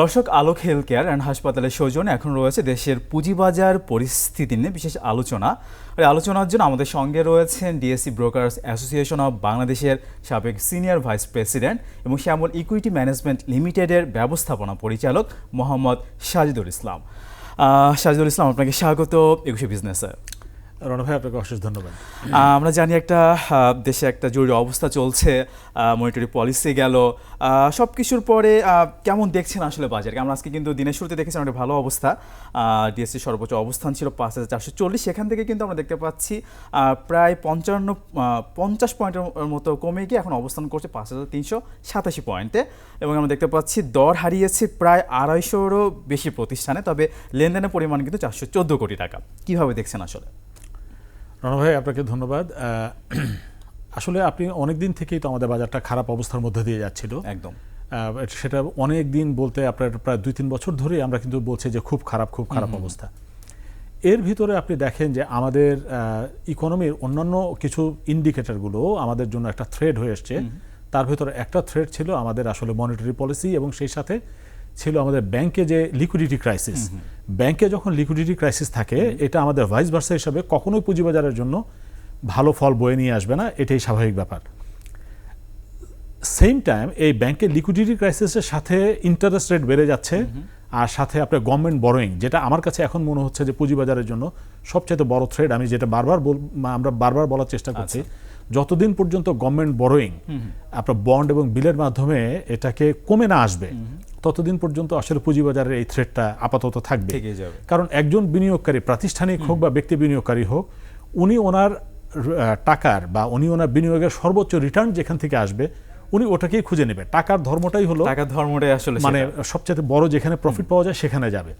দর্শক, আলোক health care and হাসপাতালের সৌজন্যে এখন রয়েছে দেশের পুঁজিবাজার পরিস্থিতি নিয়ে বিশেষ আলোচনা। আর আলোচনার জন্য আমাদের সঙ্গে রয়েছেন ডিএসসি ব্রোকার্স অ্যাসোসিয়েশন অব বাংলাদেশের সাবেক সিনিয়র ভাইস প্রেসিডেন্ট এবং শ্যামল ইকুইটি ম্যানেজমেন্ট লিমিটেডের ব্যবস্থাপনা পরিচালক মোহাম্মদ সাজিদুল ইসলাম। সাজিদুল ইসলাম, আপনাকে স্বাগত একুশে বিজনেসে রণ ভাই, আপনাকে অশেষ ধন্যবাদ। আমরা জানি একটা দেশে একটা জরুরি অবস্থা চলছে মনিটরি পলিসি গেল। সব কিছুর পরে কেমন দেখছেন আসলে বাজারকে আমরা আজকে কিন্তু দিনের শুরুতে দেখেছি একটা ভালো অবস্থা। ডিএসসি সর্বোচ্চ অবস্থান ছিল পাঁচ হাজার চারশো চল্লিশ। সেখান থেকে কিন্তু আমরা দেখতে পাচ্ছি প্রায় পঞ্চান্ন পঞ্চাশ পয়েন্টের মতো কমে গিয়ে এখন অবস্থান করছে পাঁচ হাজার তিনশো সাতাশি পয়েন্টে। এবং আমরা দেখতে পাচ্ছি, দর হারিয়েছে প্রায় আড়াইশোরও বেশি প্রতিষ্ঠানে, তবে লেনদেনের পরিমাণ কিন্তু চারশো চোদ্দ কোটি টাকা। কীভাবে দেখছেন আসলে? রণ ভাই আপনাকে ধন্যবাদ। আসলে আপনি অনেক দিন থেকেই তো আমাদের বাজারটা খারাপ অবস্থার মধ্যে দিয়ে যাচ্ছিল। একদম। সেটা অনেক দিন বলতে আপনার প্রায় দুই তিন বছর ধরেই আমরা কিন্তু বলছি যে খুব খারাপ খুব খারাপ অবস্থা। এর ভিতরে আপনি দেখেন যে আমাদের ইকোনমির অন্যান্য কিছু ইন্ডিকেটরগুলো আমাদের জন্য একটা থ্রেড হয়ে এসছে। তার ভিতরে একটা থ্রেড ছিল আমাদের আসলে মনিটারি পলিসি এবং সেই সাথে ছিল আমাদের ব্যাংকে যে লিকুইডিটি ক্রাইসিস ব্যাংকে যখন লিকুইডিটি ক্রাইসিস থাকে এটা আমাদের ভাইস ভার্সা হিসাবে কখনোই পুঁজিবাজারের জন্য ভালো ফল বয়ে নিয়ে আসবে না এটাই স্বাভাবিক ব্যাপার। সেম টাইম এই ব্যাংকের লিকুইডিটি ক্রাইসিসের সাথে ইন্টারেস্ট রেট বেড়ে যাচ্ছে আর সাথে আপনার গভর্নমেন্ট বড়োয়িং যেটা আমার কাছে এখন মনে হচ্ছে যে পুঁজিবাজারের জন্য সবচেয়ে বড় থ্রেড আমি যেটা বারবার বল- আমরা বারবার বলার চেষ্টা করছি যতদিন পর্যন্ত গভর্নমেন্ট বড়োয়িং আপনার বন্ড এবং বিলের মাধ্যমে এটাকে কমে না আসবে ততদিন পর্যন্ত আসলে পুঁজিবাজারের এই থ্রেডটা আপাতত থাকবে। কারণ একজন বিনিয়োগকারী প্রাতিষ্ঠানিক হোক বা ব্যক্তি বিনিয়োগকারী হোক উনি ওনার টাকার বা উনি ওনার বিনিয়োগের সর্বোচ্চ রিটার্ন যেখান থেকে আসবে উনি ওটাকেই খুঁজে নেবে। টাকার ধর্মটাই হলো টাকার ধর্মটাই আসলে মানে সবচেয়ে বড় যেখানে প্রফিট পাওয়া যায় সেখানে যাবে।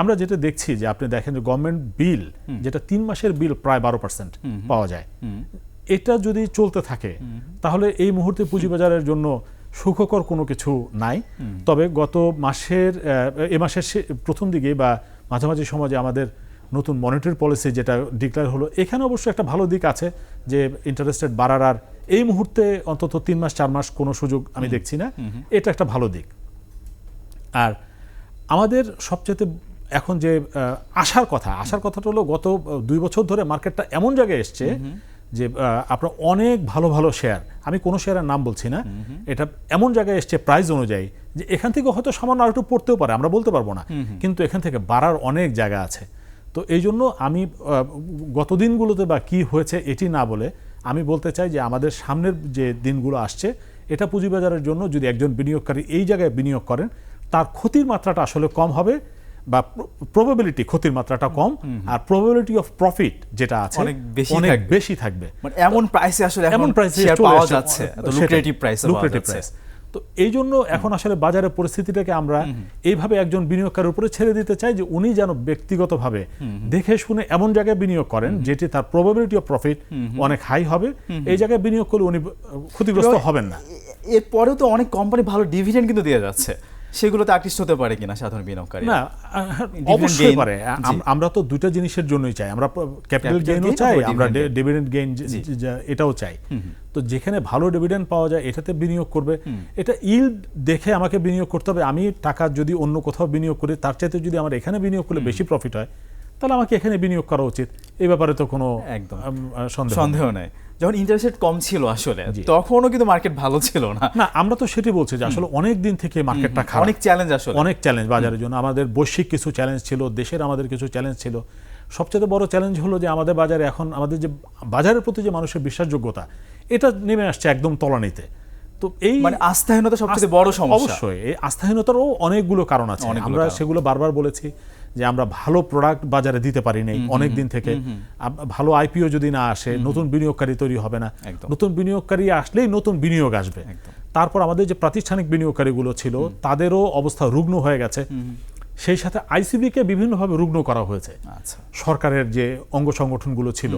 আমরা যেটা দেখছি যে আপনি দেখেন যে গভর্নমেন্ট বিল যেটা তিন মাসের বিল প্রায় বারো পার্সেন্ট পাওয়া যায়। এটা যদি চলতে থাকে তাহলে এই মুহূর্তে পুঁজিবাজারের জন্য সুখকর কোনো কিছু নাই। তবে গত মাসের এ মাসের প্রথম দিকে বা মাঝামাঝি সমাজে আমাদের নতুন মনিটারি পলিসি যেটা ডিক্লেয়ার হলো এখানে অবশ্য একটা ভালো দিক আছে যে ইন্টারেস্ট রেট বাড়ার আর এই মুহূর্তে অন্তত তিন মাস চার মাস কোনো সুযোগ আমি দেখছি না। এটা একটা ভালো দিক। আর আমাদের সবচেয়ে এখন যে আশার কথা আশার কথাটা হলো গত দুই বছর ধরে মার্কেটটা এমন জায়গায় এসছে যে আপনার অনেক ভালো ভালো শেয়ার আমি কোনো শেয়ারের নাম বলছি না এটা এমন জায়গায় এসছে প্রাইস অনুযায়ী যে এখান থেকে হয়তো সামান্য আর একটু পড়তেও পারে আমরা বলতে পারব না। কিন্তু এখান থেকে বাড়ার অনেক জায়গা আছে। তো এই জন্য আমি গত দিনগুলোতে বা কি হয়েছে এটি না বলে আমি বলতে চাই যে আমাদের সামনের যে দিনগুলো আসছে এটা পুঁজিবাজারের জন্য যদি একজন বিনিয়োগকারী এই জায়গায় বিনিয়োগ করেন তার ক্ষতির মাত্রাটা আসলে কম হবে। বা প্রবাবিলিটি ক্ষতির মাত্রাটা কম আর প্রবাবিলিটি অফ প্রফিট যেটা আছে অনেক বেশি অনেক বেশি থাকবে। মানে এমন প্রাইসে আসলে এমন প্রাইসে পাওয়া যাচ্ছে লুক্রেটিভ প্রাইসে পাওয়া lucrative তো এই জন্য এখন আসলে বাজারের পরিস্থিতিটাকে আমরা এইভাবে একজন বিনিয়োগকারীর উপরে ছেড়ে দিতে চাই যে উনি যেন ব্যক্তিগতভাবে দেখে শুনে এমন জায়গায় বিনিয়োগ করেন যেটি তার প্রবাবিলিটি অফ প্রফিট অনেক হাই হবে। এই জায়গায় বিনিয়োগ করলে উনি ক্ষতিগ্রস্ত হবেন না। এরপরেও তো অনেক কোম্পানি ভালো ডিভিডেন্ড কিন্তু দিয়ে যাচ্ছে। সেগুলোতে আকৃষ্ট হতে পারে কিনা সাধারণ বিনিয়োগকারী না অবশ্যই পারে। আমরা তো দুইটা জিনিসের জন্যই চাই। আমরা ক্যাপিটাল গেইনও চাই আমরা ডিভিডেন্ড গেইন এটাও চাই। তো যেখানে ভালো ডিভিডেন্ড পাওয়া যায় এটাতে বিনিয়োগ করবে। এটা ইল্ড দেখে আমাকে বিনিয়োগ করতে হবে। আমি টাকা যদি অন্য কোথাও বিনিয়োগ করি তার চাইতে যদি আমার এখানে বিনিয়োগ করলে বেশি প্রফিট হয় তাহলে আমাকে এখানে বিনিয়োগ করা উচিত। এই ব্যাপারে তো কোনো একদম। সন্দেহ নেই। যখন ইন্টারেস্ট রেট কম ছিল আসলে তখনও কিন্তু মার্কেট ভালো ছিল না। না আমরা তো সেটাই বলছি যে আসলে অনেক দিন থেকে মার্কেটটা খারাপ। অনেক চ্যালেঞ্জ আসলে। অনেক চ্যালেঞ্জ বাজারের জন্য। আমাদের বৈশ্বিক কিছু চ্যালেঞ্জ ছিল দেশের আমাদের কিছু চ্যালেঞ্জ ছিল। সবচেয়ে বড় চ্যালেঞ্জ হলো যে আমাদের বাজারে এখন আমাদের যে বাজারের প্রতি যে মানুষের বিশ্বাসযোগ্যতা এটা নেমে আসছে একদম তলানিতে। তো এই মানে আস্থাহীনতা সবচেয়ে বড় সমস্যা। অবশ্যই এই আস্থাহীনতারও অনেকগুলো কারণ আছে। আমরা। সেগুলো বারবার বলেছি যে আমরা ভালো প্রোডাক্ট বাজারে দিতে পারি নাই অনেক দিন থেকে। ভালো আইপিও যদি না আসে নতুন বিনিয়োগকারী তৈরি হবে না। নতুন বিনিয়োগকারী আসলেই নতুন বিনিয়োগ আসবে। তারপর আমাদের যে প্রাতিষ্ঠানিক বিনিয়োগকারীগুলো ছিল তাদেরও অবস্থা রুগ্ন হয়ে গেছে। সেই সাথে আইসিবিকে বিভিন্নভাবে রুগ্ন করা হয়েছে। আচ্ছা। সরকারের যে অঙ্গ সংগঠনগুলো ছিল।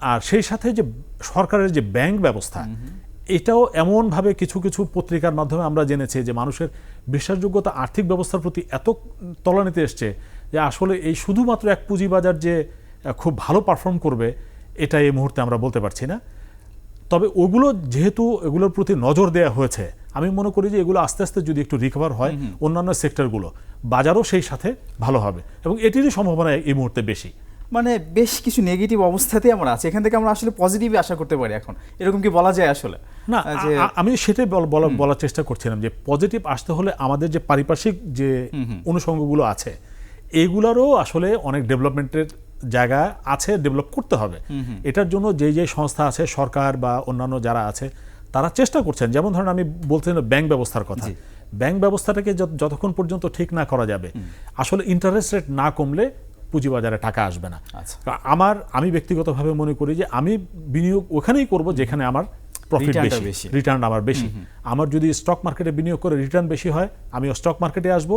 আর সেই সাথে যে সরকারের যে ব্যাংক ব্যবস্থা এটাও এমনভাবে কিছু কিছু পত্রিকার মাধ্যমে আমরা জেনেছি যে মানুষের বিশ্বাসযোগ্যতা আর্থিক ব্যবস্থার প্রতি এত তলানিতে এসছে যে আসলে এই শুধুমাত্র এক পুঁজিবাজার যে খুব ভালো পারফর্ম করবে এটা এই মুহূর্তে আমরা বলতে পারছি না। তবে ওগুলো যেহেতু এগুলোর প্রতি নজর দেওয়া হয়েছে আমি মনে করি যে এগুলো আস্তে আস্তে যদি একটু রিকভার হয় অন্যান্য সেক্টরগুলো বাজারও সেই সাথে ভালো হবে এবং এটিরই সম্ভাবনা এই মুহূর্তে বেশি। মানে বেশ কিছু নেগেটিভ অবস্থাতেই আমরা আছি। এখান থেকে আমরা আসলে পজিটিভই আশা করতে পারি এখন। এরকম কি বলা যায় আসলে? না যে আমি সেটাই বল- বলার চেষ্টা করছিলাম যে পজিটিভ আসতে হলে আমাদের যে পারিপার্শ্বিক যে অনুষঙ্গগুলো আছে এইগুলোরও আসলে অনেক ডেভেলপমেন্টের জায়গা আছে ডেভেলপ করতে হবে। এটার জন্য যে যে সংস্থা আছে সরকার বা অন্যান্য যারা আছে তারা চেষ্টা করছেন। যেমন ধরেন আমি বলছিলাম ব্যাংক ব্যবস্থার কথা। ব্যাংক ব্যবস্থাটাকে যত- যতক্ষণ পর্যন্ত ঠিক না করা যাবে আসলে ইন্টারেস্ট রেট না কমলে পুঁজিবাজারে টাকা আসবে না। আচ্ছা। আমার আমি ব্যক্তিগতভাবে মনে করি যে আমি বিনিয়োগ ওখানেই করব যেখানে আমার প্রফিট বেশি। রিটার্ন আমার বেশি। আমার যদি স্টক মার্কেটে বিনিয়োগ করে রিটার্ন বেশি হয় আমি স্টক মার্কেটে আসব।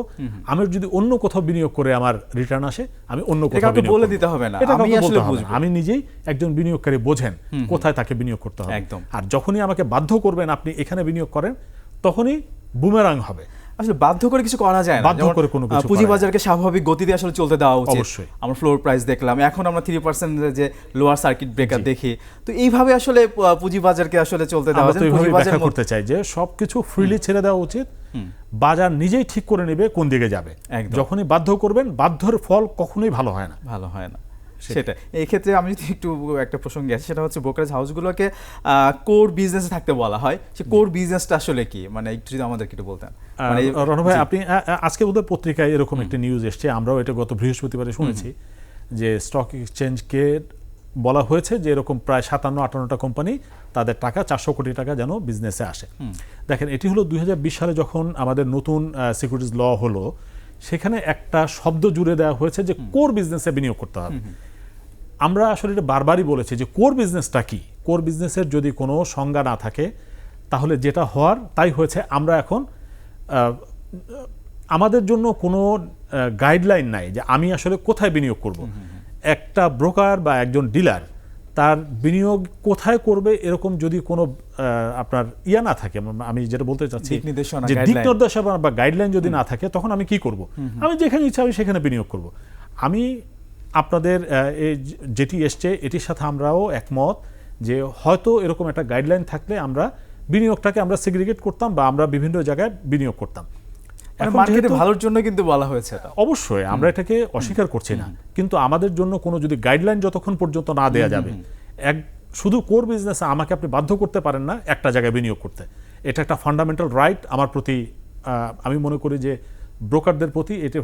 আমার যদি অন্য কোথাও বিনিয়োগ করে আমার রিটার্ন আসে আমি অন্য কোথাও বলে দিতে হবে না, এটা আমি আসলে। আমি নিজেই একজন বিনিয়োগকারী বোঝেন কোথায় তাকে বিনিয়োগ করতে হবে। একদম। আর যখনই আমাকে বাধ্য করবেন আপনি এখানে বিনিয়োগ করেন তখনই বুমেরাং হবে। আসলে বাধ্য করে কিছু করা যায় না। বাধ্য করে কোনো কিছু পুঁজি বাজারকে স্বাভাবিক গতিতে আসলে চলতে দেওয়া উচিত। অবশ্যই। আমরা ফ্লোর প্রাইস দেখলাম এখন আমরা থ্রি পার্সেন্ট যে লোয়ার সার্কিট ব্রেকার দেখি। তো এইভাবে আসলে পুঁজি বাজারকে আসলে চলতে দেওয়া আমরা তো এইভাবে পুঁজি বাজার করতে চাই যে সবকিছু ফ্রিলি ছেড়ে দেওয়া উচিত। বাজার নিজেই ঠিক করে নেবে কোন দিকে যাবে। যখনই বাধ্য করবেন বাধ্যর ফল কখনোই ভালো হয় না। ভালো হয় না। সেটা এই ক্ষেত্রে আমি যদি একটু একটা প্রসঙ্গে আসি সেটা হচ্ছে ব্রোকারেজ হাউসগুলোকে কোর বিজনেসে থাকতে বলা হয়। সে কোর বিজনেসটা আসলে কি? মানে একটু যদি আমাদেরকে একটু বলতেন। মানে এই- আহ, রণ ভাই আপনি আজকে বোধহয় পত্রিকায় এরকম একটা নিউজ এসছে আমরাও এটা গত বৃহস্পতিবারে শুনেছি যে স্টক এক্সচেঞ্জকে বলা হয়েছে যে এরকম প্রায় সাতান্ন আটান্নটা কোম্পানি তাদের টাকা চারশো কোটি টাকা যেন বিজনেসে আসে। দেখেন এটি হলো দুই হাজার বিশ সালে যখন আমাদের নতুন সিকিউরিটিজ ল হলো সেখানে একটা শব্দ জুড়ে দেওয়া হয়েছে যে কোর বিজনেসে বিনিয়োগ করতে হবে। আমরা আসলে এটা বারবারই বলেছি যে কোর বিজনেসটা কি? কোর বিজনেসের যদি কোনো সংজ্ঞা না থাকে তাহলে যেটা হওয়ার তাই হয়েছে। আমরা এখন আমাদের জন্য কোনো গাইডলাইন নাই যে আমি আসলে কোথায় বিনিয়োগ করব। একটা ব্রোকার বা একজন ডিলার তার বিনিয়োগ কোথায় করবে এরকম যদি কোনো আপনার ইয়া না থাকে আম- যেটা বলতে চাচ্ছি যে দিক নির্দেশনা বা গাইডলাইন যদি না থাকে তখন আমি কি করব? আমি যেখানে ইচ্ছা আমি সেখানে বিনিয়োগ করব। আমি আপনাদের এই যেটি এসছে এটির সাথে আমরাও একমত যে হয়তো এরকম একটা গাইডলাইন থাকলে আমরা বিনিয়োগটাকে আমরা সিগ্রিগেট করতাম বা আমরা বিভিন্ন জায়গায় বিনিয়োগ করতাম। মানে মার্কেটে ভালোর জন্য কিন্তু বলা হয়েছে অবশ্যই আমরা এটাকে অস্বীকার করছি না। কিন্তু আমাদের জন্য কোনো যদি গাইডলাইন যতক্ষণ পর্যন্ত না দেয়া যাবে এক শুধু কোর বিজনেসে আমাকে আপনি বাধ্য করতে পারেন না একটা জায়গায় বিনিয়োগ করতে। এটা একটা ফান্ডামেন্টাল রাইট আমার প্রতি আমি মনে করি যে ব্রোকারদের প্রতি এটা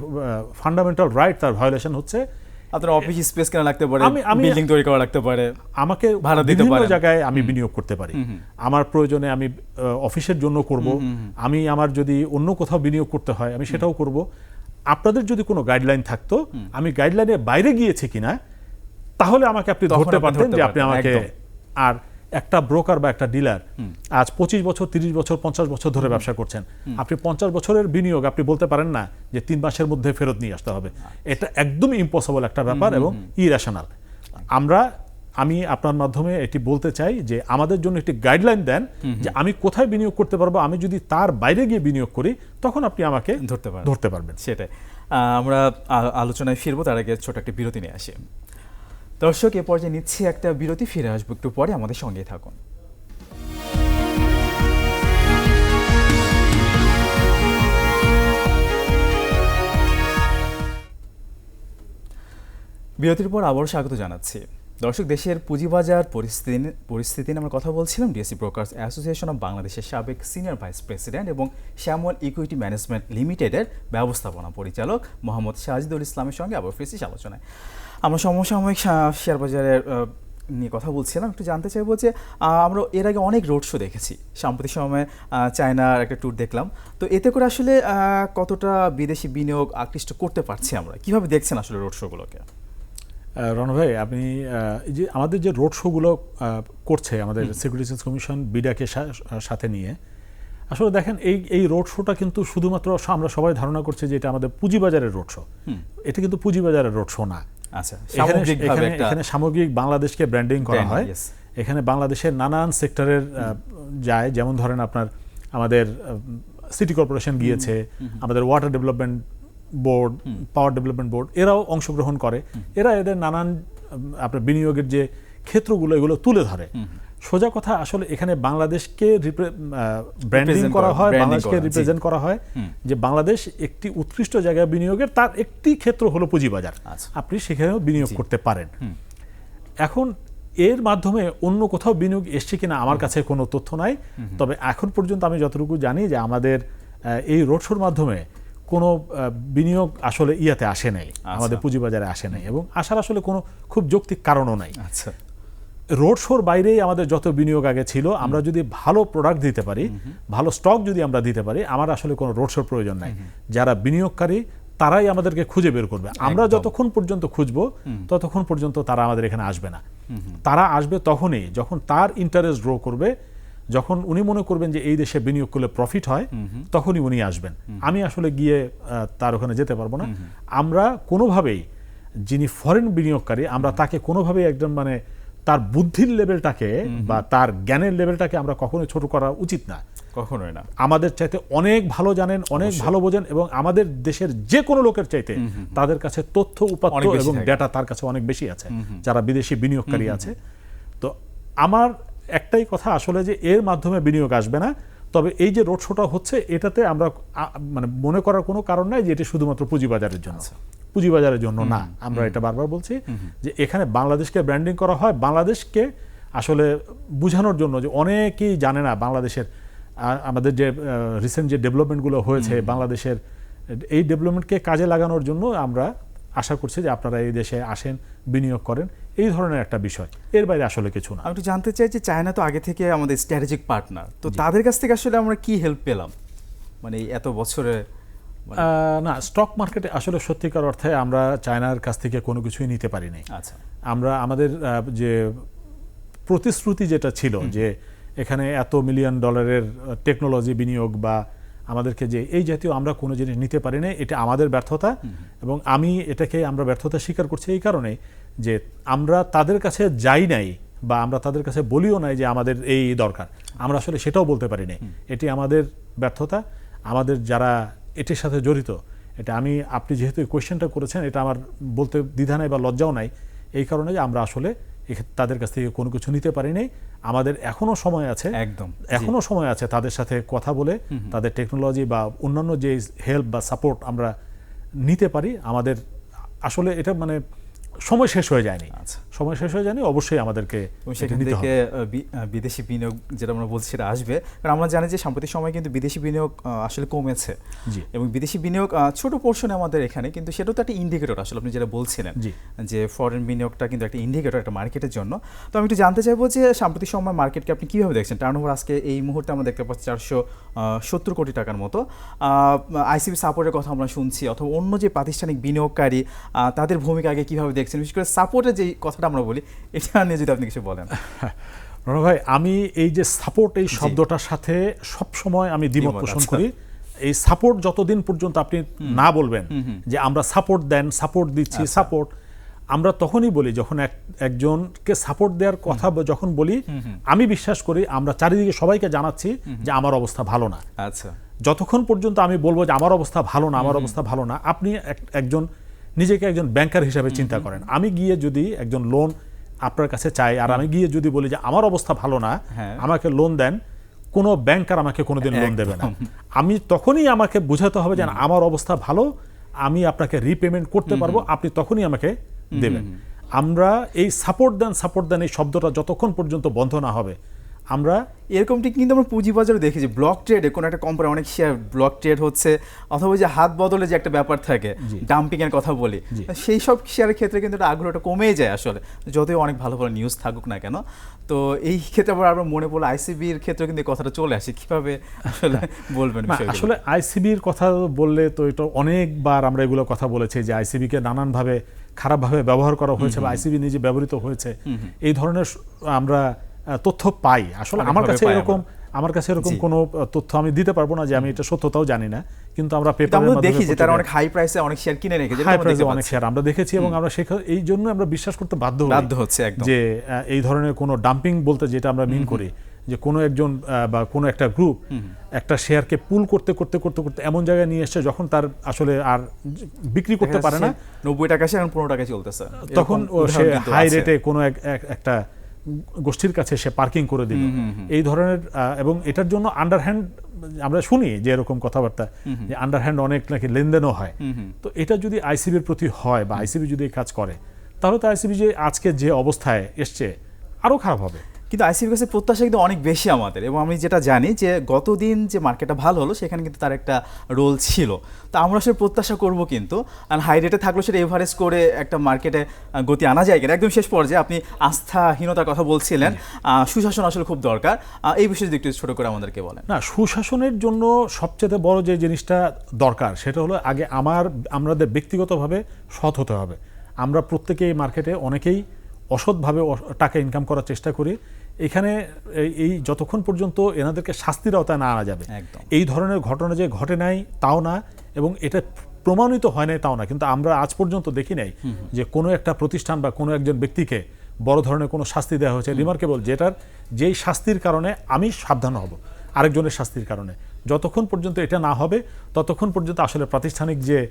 ফান্ডামেন্টাল রাইট তার ভায়োলেশন হচ্ছে আপনার অফিস স্পেস কেনা লাগতে পারে? আমি- আমি- বিল্ডিং তৈরি করা লাগতে পারে। আমাকে ভাড়া দিতে পারে জায়গায় আমি বিনিয়োগ করতে পারি। আমার প্রয়োজনে আমি অফিসের জন্য করব। আমি আমার যদি অন্য কোথাও বিনিয়োগ করতে হয় আমি সেটাও করব। আপনাদের যদি কোনো গাইডলাইন থাকতো আমি গাইডলাইনের বাইরে গিয়েছি কিনা তাহলে আমাকে আপনি ধরতে পারতেন যে আপনি আমাকে আর একটা ব্রোকার বা একটা ডিলার আজ পঁচিশ বছর তিরিশ বছর পঞ্চাশ বছর ধরে ব্যবসা করছেন। আপনি পঞ্চাশ বছরের বিনিয়োগ আপনি বলতে পারেন না যে তিন মাসের মধ্যে ফেরত নিয়ে আসতে হবে। এটা একদম ইম্পসিবল একটা ব্যাপার এবং ইরেশনাল আমরা আমি আপনার মাধ্যমে এটি বলতে চাই যে আমাদের জন্য একটি গাইডলাইন দেন যে আমি কোথায় বিনিয়োগ করতে পারব আমি যদি তার বাইরে গিয়ে বিনিয়োগ করি তখন আপনি আমাকে ধরতে পারেন ধরতে পারবেন। সেটাই। আহ, আমরা আলোচনায় ফিরবো তার আগে ছোট একটি বিরতি নিয়ে আসি। দর্শক, এ পর্যায়ে নিচ্ছি একটা বিরতি, ফিরে আসব একটু পরে, আমাদের সঙ্গে থাকুন। বিরতির পর আবারও স্বাগত জানাচ্ছি। দর্শক, দেশের পুঁজিবাজার পরিস্থিতি পরিস্থিতি নিয়ে আমরা কথা বলছিলাম। ডিএসসি ব্রোকার্স অ্যাসোসিয়েশন অফ বাংলাদেশের সাবেক সিনিয়র ভাইস প্রেসিডেন্ট এবং শ্যামল ইকুইটি ম্যানেজমেন্ট লিমিটেডের ব্যবস্থাপনা পরিচালক মোহাম্মদ শাহিদুল ইসলামের সঙ্গে আবার ফিরছি আলোচনায়। আমরা সমসাময়িক শেয়ার বাজারের নিয়ে কথা বলছিলাম। একটু জানতে চাইব যে আমরা এর আগে অনেক রোড শো দেখেছি। সাম্প্রতিক সময়ে চায়নার একটা ট্যুর দেখলাম। তো এতে করে আসলে কতটা বিদেশি বিনিয়োগ আকৃষ্ট করতে পারছি আমরা? কীভাবে দেখছেন আসলে রোড শোগুলোকে রণ ভাই আপনি এই যে আমাদের যে রোড শোগুলো করছে আমাদের সিকিউরিটিজ কমিশন বিডাকে সাথে নিয়ে আসলে দেখেন এই এই রোড শোটা কিন্তু শুধুমাত্র আমরা সবাই ধারণা করছি যে এটা আমাদের পুঁজিবাজারের রোড শো এটা কিন্তু পুঁজিবাজারের রোড শো না। আচ্ছা এখানে এখানে সামগ্রিক বাংলাদেশকে ব্র্যান্ডিং করা হয়। এখানে বাংলাদেশের নানান সেক্টরের যায় যেমন ধরেন আপনার আমাদের সিটি কর্পোরেশন গিয়েছে আমাদের water development board power development board এরাও অংশগ্রহণ করে। এরা এদের নানান আপনার বিনিয়োগের যে ক্ষেত্রগুলো এগুলো তুলে ধরে। সোজা কথা আসলে এখানে বাংলাদেশকে ব্র্যান্ডিং করা হয় বাংলাদেশকে রিপ্রেজেন্ট করা হয় যে বাংলাদেশ একটি উৎকৃষ্ট জায়গায় বিনিয়োগের তার একটি ক্ষেত্র হলো পুঁজিবাজার। আচ্ছা। আপনি সেখানেও বিনিয়োগ করতে পারেন। এখন এর মাধ্যমে অন্য কোথাও বিনিয়োগ এসছে কিনা আমার কাছে কোনো তথ্য নাই। তবে এখন পর্যন্ত আমি যতটুকু জানি যে আমাদের এই রোড শোর মাধ্যমে কোনো বিনিয়োগ আসলে ইয়াতে আসে নাই আমাদের পুঁজিবাজারে আসে নাই এবং আসার আসলে কোনো খুব যৌক্তিক কারণও নাই। আচ্ছা। রোড শোর বাইরেই আমাদের যত বিনিয়োগ আগে ছিল আমরা যদি ভালো প্রোডাক্ট দিতে পারি ভালো স্টক যদি আমরা দিতে পারি আমার আসলে কোনো রোড শোর প্রয়োজন নাই। যারা বিনিয়োগকারী তারাই আমাদেরকে খুঁজে বের করবে। আমরা যতক্ষণ পর্যন্ত খুঁজবো ততক্ষণ পর্যন্ত তারা আমাদের এখানে আসবে না। তারা আসবে তখনই যখন তার ইন্টারেস্ট গ্রো করবে যখন উনি মনে করবেন যে এই দেশে বিনিয়োগ করলে প্রফিট হয় তখনই উনি আসবেন। আমি আসলে গিয়ে তার ওখানে যেতে পারব না। আমরা কোনোভাবেই যিনি ফরেন বিনিয়োগকারী আমরা তাকে কোনোভাবেই একদম মানে তার বুদ্ধির লেভেলটাকে বা তার জ্ঞানের লেভেলটাকে আমরা কখনোই ছোট করা উচিত না। কখনোই না। আমাদের চাইতে অনেক ভালো জানেন অনেক ভালো বোঝেন এবং আমাদের দেশের যে কোনো লোকের চাইতে তাদের কাছে তথ্য উপাত্ত এবং ডেটা তার কাছে অনেক বেশি আছে। যারা বিদেশি বিনিয়োগকারী আছে। তো আমার একটাই কথা আসলে যে এর মাধ্যমে বিনিয়োগ আসবে না। তবে এই যে রোড শোটা হচ্ছে এটাতে আমরা মানে মনে করার কোনো কারণ নাই যে এটি শুধুমাত্র পুঁজিবাজারের জন্য। আচ্ছা। পুঁজিবাজারের জন্য না আমরা এটা বারবার বলছি যে এখানে বাংলাদেশকে ব্র্যান্ডিং করা হয়। বাংলাদেশকে আসলে বোঝানোর জন্য যে অনেকেই জানে না বাংলাদেশের আমাদের যে রিসেন্ট যে ডেভেলপমেন্টগুলো হয়েছে বাংলাদেশের এই ডেভেলপমেন্টকে কাজে লাগানোর জন্য আমরা আশা করছি যে আপনারা এই দেশে আসেন বিনিয়োগ করেন। এই ধরনের একটা বিষয়। এর বাইরে আসলে কিছু না। আমি একটু জানতে চাই যে চায়না তো আগে থেকে আমাদের স্ট্র্যাটেজিক পার্টনার তো তাদের কাছ থেকে আসলে আমরা কি হেল্প পেলাম? মানে এত বছরে মানে- না স্টক মার্কেটে আসলে সত্যিকার অর্থে আমরা চায়নার কাছ থেকে কোনো কিছুই নিতে পারিনি। আচ্ছা। আমরা আমাদের যে প্রতিশ্রুতি যেটা ছিল যে এখানে এত মিলিয়ন ডলারের টেকনোলজি বিনিয়োগ বা আমাদেরকে যে এই জাতীয় আমরা কোনো জিনিস নিতে পারি না এটা আমাদের ব্যর্থতা এবং আমি এটাকে আমরা ব্যর্থতা স্বীকার করছি এই কারণে যে আমরা তাদের কাছে যাই নাই বা আমরা তাদের কাছে বলিও নাই যে আমাদের এই দরকার। আমরা আসলে সেটাও বলতে পারি নাই। এটি আমাদের ব্যর্থতা আমাদের যারা এটির সাথে জড়িত এটা আমি আপনি যেহেতু এই কোয়েশ্চেনটা করেছেন এটা আমার বলতে দ্বিধা নাই বা লজ্জাও নাই এই কারণে যে আমরা আসলে তাদের কাছ থেকে কোনো কিছু নিতে পারিনি। আমাদের এখনও সময় আছে। একদম। এখনও সময় আছে তাদের সাথে কথা বলে তাদের টেকনোলজি বা অন্যান্য যে হেল্প বা সাপোর্ট আমরা নিতে পারি আমাদের আসলে এটা মানে সময় শেষ হয়ে যায়নি। আচ্ছা। সময় শেষ হয়ে যায়নি অবশ্যই আমাদেরকে সেখান থেকে বিদেশি বিনিয়োগ যেটা আমরা বলছি সেটা আসবে। কারণ আমরা জানি যে সাম্প্রতিক সময় কিন্তু বিদেশি বিনিয়োগ আসলে কমেছে। এবং বিদেশি বিনিয়োগ ছোট পোর্শনে আমাদের এখানে কিন্তু সেটাও তো একটা ইন্ডিকেটর আসলে আপনি যেটা বলছিলেন যে ফরেন বিনিয়োগটা কিন্তু একটা ইন্ডিকেটর একটা মার্কেটের জন্য। তো আমি একটু জানতে চাইব যে সাম্প্রতিক সময় মার্কেটকে আপনি কীভাবে দেখছেন? টার্ন আজকে এই মুহূর্তে আমরা দেখতে পাচ্ছি চারশো সত্তর কোটি টাকার মতো। আইসিবি সাপোর্টের কথা আমরা শুনছি অথবা অন্য যে প্রাতিষ্ঠানিক বিনিয়োগকারী তাদের ভূমিকা আগে কীভাবে দেখছেন? বিশেষ করে সাপোর্টের যে কথাটা আমরা বলি এটা নিয়ে যদি আপনি কিছু বলেন। রণক ভাই আমি এই যে সাপোর্ট এই শব্দটার সাথে সব সময় আমি দ্বিমত পোষণ আচ্ছা। করি। এই সাপোর্ট যতদিন পর্যন্ত আপনি না বলবেন যে আমরা সাপোর্ট দেন সাপোর্ট দিচ্ছি আচ্ছা। সাপোর্ট আমরা তখনই বলি যখন এক একজনকে সাপোর্ট দেওয়ার কথা যখন বলি আমি বিশ্বাস করি আমরা চারিদিকে সবাইকে জানাচ্ছি যে আমার অবস্থা ভালো না। আচ্ছা। যতক্ষণ পর্যন্ত আমি বলব যে আমার অবস্থা ভালো না আমার অবস্থা ভালো না আপনি এক- একজন নিজেকে একজন ব্যাংকার হিসাবে চিন্তা করেন। আমি গিয়ে যদি একজন লোন আপনার কাছে চাই আর আমি গিয়ে যদি বলি যে আমার অবস্থা ভালো না হ্যাঁ। আমাকে লোন দেন কোনো ব্যাংকার আমাকে কোনোদিন লোন দেবে না। আমি তখনই আমাকে বোঝাতে হবে যে আমার অবস্থা ভালো আমি আপনাকে রিপেমেন্ট করতে পারব আপনি তখনই আমাকে দেবেন। আমরা এই সাপোর্ট দেন সাপোর্ট দেন এই শব্দটা যতক্ষণ পর্যন্ত বন্ধ না হবে আমরা এরকমটি কিন্তু আমরা পুঁজিবাজারে দেখেছি। ব্লক ট্রেডে কোনো একটা কোম্পানি অনেক শেয়ার ব্লক ট্রেড হচ্ছে অথবা যে হাত বদলে যে একটা ব্যাপার থাকে ডাম্পিং এর কথা বলি সেই সব শেয়ারের ক্ষেত্রে কিন্তু একটা আগ্রহটা কমেই যায় আসলে। যতই অনেক ভালো ভালো নিউজ থাকুক না কেন তো এই ক্ষেত্রে আবার আমরা মনে পড়ল আইসিবির ক্ষেত্রে কিন্তু কথাটা চলে আসে। কীভাবে আসলে বলবেন আসলে আইসিবির কথা বললে তো এটা অনেকবার আমরা এগুলো কথা বলেছি যে আইসিবিকে নানানভাবে খারাপভাবে ব্যবহার করা হয়েছে বা আইসিবি নিজে ব্যবহৃত হয়েছে। এই ধরনের আমরা তথ্য পাই। আসলে আমার কাছে এরকম আমার। কাছে এরকম। কোনো তথ্য আমি দিতে পারব না যে আমি এটা সত্যতাও জানি না। কিন্তু আমরা পেপারের আমরা দেখি যে তারা অনেক হাই প্রাইসে অনেক শেয়ার কিনে রেখেছে হাই প্রাইসে অনেক শেয়ার আমরা দেখেছি এবং আমরা এই জন্য আমরা বিশ্বাস করতে বাধ্য বাধ্য হচ্ছে একদম। যে এই ধরনের কোনো ডাম্পিং বলতে যেটা আমরা মিন করি যে কোনো একজন বা কোনো একটা গ্রুপ একটা শেয়ারকে পুল করতে করতে করতে করতে এমন জায়গায় নিয়ে এসছে যখন তার আসলে আর বিক্রি করতে পারে না। নব্বই টাকা শেয়ার পনেরো টাকা চলতেছে। তখন সে হাই রেটে কোনো এক- এক- একটা গোষ্ঠীর কাছে সে পার্কিং করে দিল। এই ধরনের এবং এটার জন্য আন্ডারহ্যান্ড আমরা শুনি যে এরকম কথাবার্তা যে আন্ডারহ্যান্ড অনেক নাকি লেনদেনও হয়। তো এটা যদি আইসিবির প্রতি হয় বা আইসিবি যদি কাজ করে তাহলে তো আইসিবি যে আজকে যে অবস্থায় এসছে আরও খারাপ হবে। কিন্তু আইসিবির কাছে প্রত্যাশা কিন্তু অনেক বেশি আমাদের এবং আমি যেটা জানি যে গতদিন যে মার্কেটটা ভালো হলো সেখানে কিন্তু তার একটা রোল ছিল। তো আমরা আসলে প্রত্যাশা করব কিন্তু আর হাই রেটে থাকলেও সেটা এভারেজ করে একটা মার্কেটে গতি আনা যায় কিনা একদম শেষ পর্যায়ে আপনি আস্থাহীনতার কথা বলছিলেন সুশাসন আসলে খুব দরকার। এই বিষয়ে একটু ছোট করে আমাদেরকে বলেন। না সুশাসনের জন্য সবচেয়ে বড় যে জিনিসটা দরকার সেটা হলো আগে আমার আমাদের ব্যক্তিগতভাবে সৎ হতে হবে। আমরা প্রত্যেকে এই মার্কেটে অনেকেই অসৎভাবে টাকা ইনকাম করার চেষ্টা করি। এখানে এই- এই যতক্ষণ পর্যন্ত এনাদেরকে শাস্তির আওতায় না আনা যাবে এই ধরনের ঘটনা যে ঘটে নাই তাও না এবং এটা প্রমাণিত হয় নাই তাও না কিন্তু আমরা আজ পর্যন্ত দেখি নাই যে কোনো একটা প্রতিষ্ঠান বা কোনো একজন ব্যক্তিকে বড় ধরনের কোনো শাস্তি দেওয়া হয়েছে। রিমার্কেবল যেটার যেই শাস্তির কারণে আমি সাবধান হব আরেকজনের শাস্তির কারণে। যতক্ষণ পর্যন্ত এটা না হবে ততক্ষণ পর্যন্ত আসলে প্রাতিষ্ঠানিক যে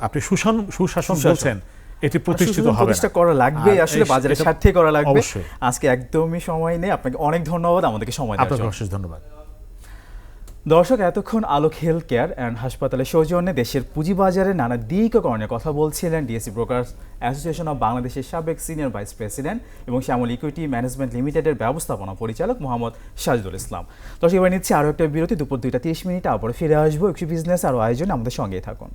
আপনি সুশাসন সুশাসন। বলছেন এটি প্রতিষ্ঠিত হবে প্রতিষ্ঠা করা লাগবে আসলে বাজারের স্বার্থে করা লাগবে। আজকে একদমই সময় নেই। আপনাকে অনেক ধন্যবাদ আমাদেরকে সময় দেওয়ার আপনাকে জন্য। অশেষ ধন্যবাদ। দর্শক এতক্ষণ আলোক হেলথ কেয়ার অ্যান্ড হাসপাতালের সৌজন্যে দেশের পুঁজিবাজারের নানা দিক ও করণীয় কথা বলছিলেন ডিএসসি ব্রোকার্স অ্যাসোসিয়েশন অব বাংলাদেশের সাবেক সিনিয়র ভাইস প্রেসিডেন্ট এবং শ্যামল ইকুইটি ম্যানেজমেন্ট লিমিটেডের ব্যবস্থাপনা পরিচালক মোহাম্মদ সাজদুল ইসলাম। দর্শক এবার নিচ্ছে আরও একটা বিরতি। দুপুর দুইটা তিরিশ মিনিট আবার ফিরে আসব। একটু বিজনেস আরও আয়োজনে আমাদের সঙ্গেই থাকুন।